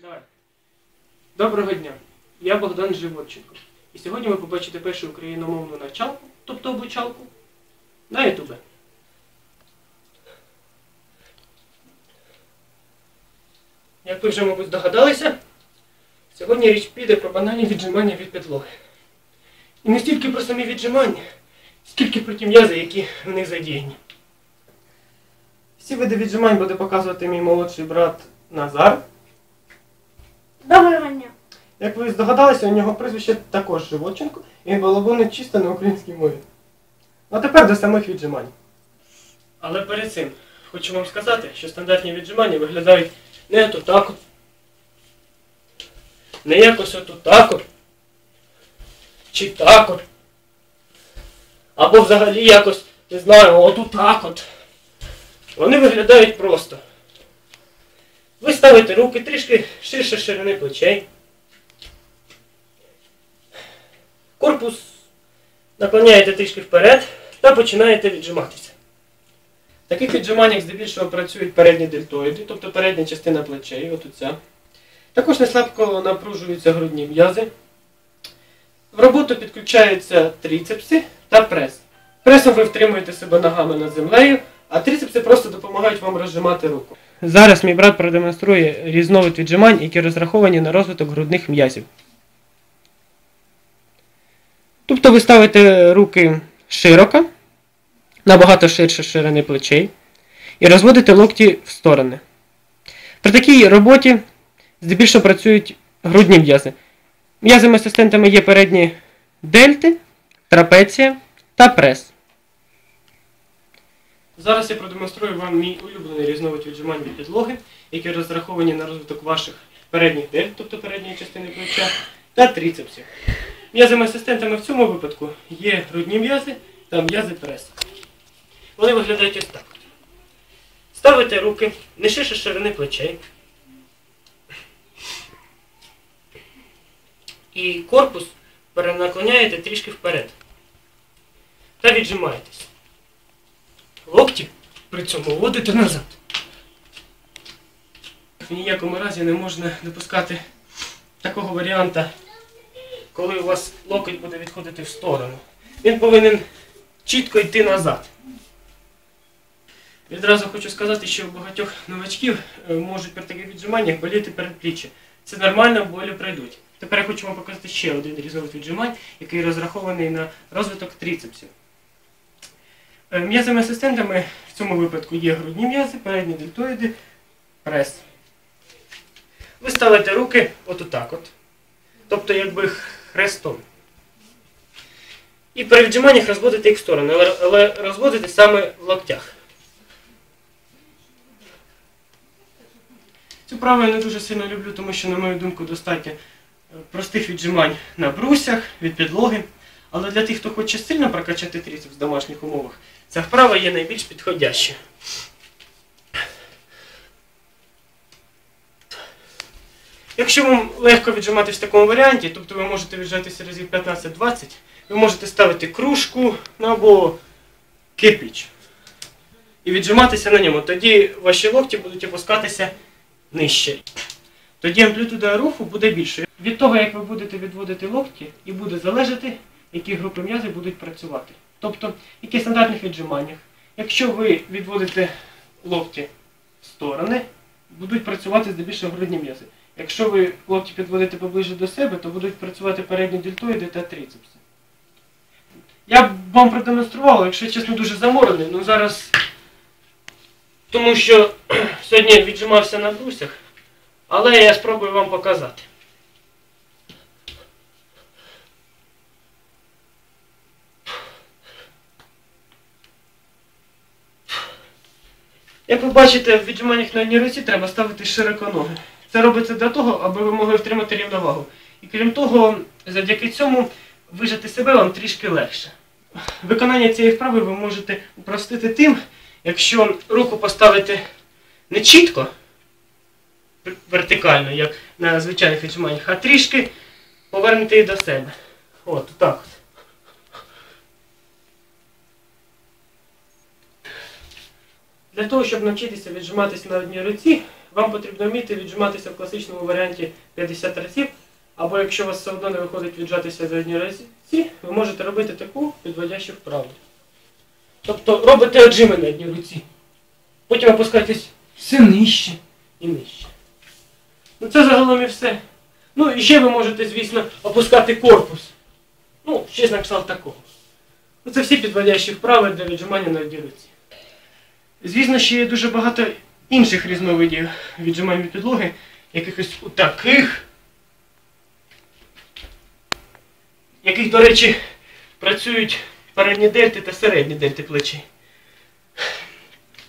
Давай. Доброго дня. Я Богдан Животченко. І сьогодні ви побачите першу україномовну навчалку, тобто обучалку, на Ютубе. Як ви вже, мабуть, здогадалися, сьогодні річ піде про банальні віджимання від підлоги. І не стільки про самі віджимання, скільки про ті м'язи, які в них задіяні. Всі види віджимань буде показувати мій молодший брат Назар. Як ви здогадалися, у нього прізвище також Животченко, і він балабонить чисто на українській мові. Ну а тепер до самих віджимань. Але перед цим хочу вам сказати, що стандартні віджимання виглядають не от так от, не якось от так от, чи так от, або взагалі якось, не знаю, от так от. Вони виглядають просто. Ви ставите руки трішки ширше ширини плечей. Корпус наклоняєте трішки вперед та починаєте віджиматися. В таких віджиманнях здебільшого працюють передні дельтоїди, тобто передня частина плечей, от оця. Також неслабко напружуються грудні м'язи. В роботу підключаються трицепси та прес. Пресом ви втримуєте себе ногами над землею, а трицепси просто допомагають вам розжимати руку. Зараз мій брат продемонструє різновид віджимань, які розраховані на розвиток грудних м'язів. Тобто ви ставите руки широко, набагато ширше ширини плечей, і розводите локті в сторони. При такій роботі здебільшого працюють грудні м'язи. М'язами-асистентами є передні дельти, трапеція та прес. Зараз я продемонструю вам мій улюблений різновид віджимань від підлоги, які розраховані на розвиток ваших передніх дельт, тобто передньої частини плеча, та трицепсів. М'язами-асистентами в цьому випадку є грудні м'язи та м'язи пресу. Вони виглядають ось так. Ставите руки не ширше ширини плечей. І корпус перенаклоняєте трішки вперед. Та віджимаєтесь. Локті при цьому вводите назад. В ніякому разі не можна допускати такого варіанта, коли у вас локоть буде відходити в сторону. Він повинен чітко йти назад. Відразу хочу сказати, що у багатьох новачків е, можуть при таких віджиманнях боліти передпліччя. Це нормально, болі прийдуть. Тепер я хочу вам показати ще один різновид віджимань, який розрахований на розвиток трицепсів. Е, М'язами-асистентами в цьому випадку є грудні м'язи, передні дельтоїди, прес. Ви ставите руки от отак от. Тобто якби хрестом. І при віджиманнях розводите їх в сторони, але, розводите саме в локтях. Цю праву я не дуже сильно люблю, тому що, на мою думку, достатньо е, простих віджимань на брусях, від підлоги. Але для тих, хто хоче сильно прокачати трицепс в домашніх умовах, ця вправа є найбільш підходяща. Якщо вам легко віджиматись в такому варіанті, тобто ви можете віджатися разів 15-20, ви можете ставити кружку або кирпіч і віджиматися на ньому. Тоді ваші локті будуть опускатися нижче. Тоді амплітуда руху буде більшою. Від того, як ви будете відводити локті, і буде залежати, які групи м'язів будуть працювати. Тобто, які стандартних віджиманнях. Якщо ви відводите локті в сторони, будуть працювати здебільшого грудні м'язи. Якщо ви локті підводите поближче до себе, то будуть працювати передні дельтоїди та трицепси. Я б вам продемонстрував, якщо чесно дуже заморений, ну зараз. Тому що сьогодні віджимався на брусях, але я спробую вам показати. Як ви бачите, в віджиманнях на одній руці треба ставити широко ноги. Це робиться для того, аби ви могли втримати рівновагу. І крім того, завдяки цьому вижити себе вам трішки легше. Виконання цієї вправи ви можете упростити тим, якщо руку поставити не чітко, вертикально, як на звичайних віджиманнях, а трішки повернути її до себе. От, так. от. Для того, щоб навчитися віджиматись на одній руці, вам потрібно вміти віджиматися в класичному варіанті 50 разів, або якщо у вас все одно не виходить віджатися за одні разі, ви можете робити таку підводящу вправу. Тобто робите отжими на одній руці. Потім опускаєтесь все нижче і нижче. Ну це загалом і все. Ну і ще ви можете, звісно, опускати корпус. Ну, щось на кшталт такого. Ну, це всі підводящі вправи для віджимання на одній руці. Звісно, ще є дуже багато інших різновидів віджимань від підлоги, якихось у таких, яких, до речі, працюють передні дельти та середні дельти плечі.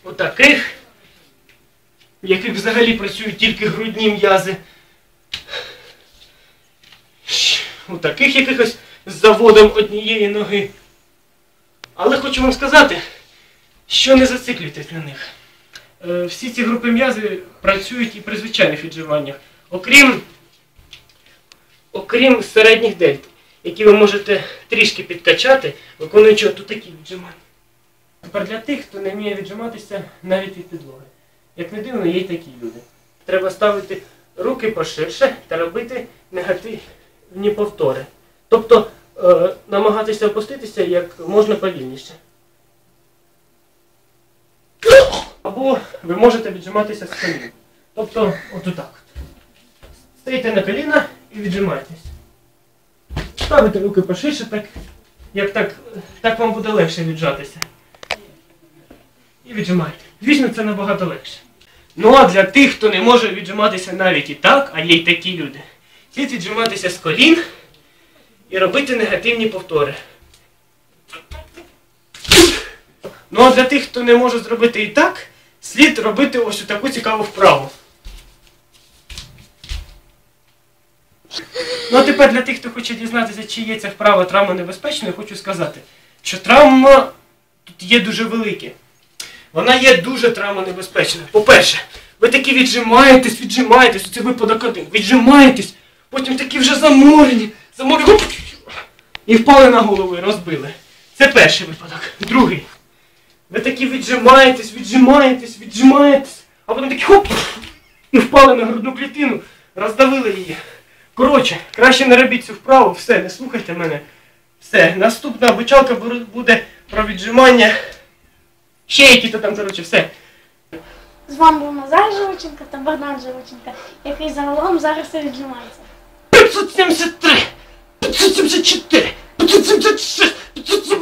У таких, в яких взагалі працюють тільки грудні м'язи. У таких якихось з заводом однієї ноги. Але хочу вам сказати, що не зациклюйтесь на них. Е, Всі ці групи м'язи працюють і при звичайних віджиманнях, окрім, окрім середніх дельт, які ви можете трішки підкачати, виконуючи отут такі віджимання. Тепер для тих, хто не вміє віджиматися навіть від підлоги. Як не дивно, є й такі люди. Треба ставити руки поширше та робити негативні повтори. Тобто е, намагатися опуститися як можна повільніше. Або ви можете віджиматися з колін. Тобто, отак. Стоїте на коліна і віджимаєтесь. Ставите руки поширше, так, як так, так вам буде легше віджатися. І віджимаєте. Звісно, це набагато легше. Ну а для тих, хто не може віджиматися навіть і так, а є й такі люди, слід віджиматися з колін і робити негативні повтори. Ну а для тих, хто не може зробити і так, слід робити ось таку цікаву вправу. Ну а тепер для тих, хто хоче дізнатися, чи є ця вправа травма небезпечною, хочу сказати, що травма тут є дуже велике. Вона є дуже травмонебезпечною. По-перше, ви такі віджимаєтесь, віджимаєтесь, це випадок один. Віджимаєтесь, потім такі вже заморені, заморені, і впали на голову розбили. Це перший випадок. Другий. Ви такі віджимаєтесь, віджимаєтесь, віджимаєтесь, а потім такі хоп! І впали на грудну клітину, роздавили її. Коротше, краще не робіть цю вправу, все, не слухайте мене. Все, наступна обучалка буде про віджимання. Ще які-то там, коротше, все. З вами був Назар Живоченко та Богдан Живоченко, який загалом зараз і віджимається. 573, 574, 576, 577.